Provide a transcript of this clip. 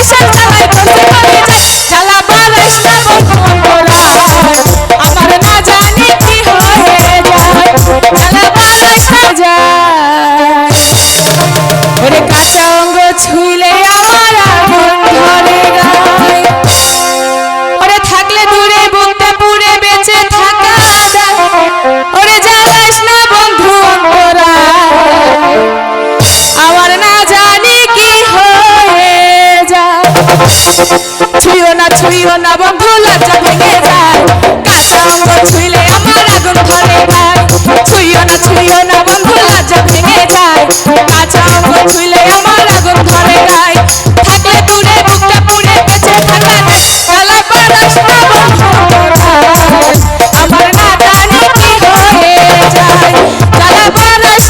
Shut up! ছুঁয়ো না ছুঁয়ো না বন্ধু, লজ্জা ভেঙে যায়। কাঁচা অঙ্গ ছুঁইলে আমার আগুন ধরে ভাই ছুঁয়ো না ছুঁয়ো না বন্ধু, লজ্জা ভেঙে যায়। কাঁচা অঙ্গ ছুঁইলে আমার আগুন ধরে ভাই থাকলে দূরে, বুকটা পুড়ে, বেঁচে থাকা খেলা পারাস আমার না জানি কি হয়ে যায়। খেলা পারাস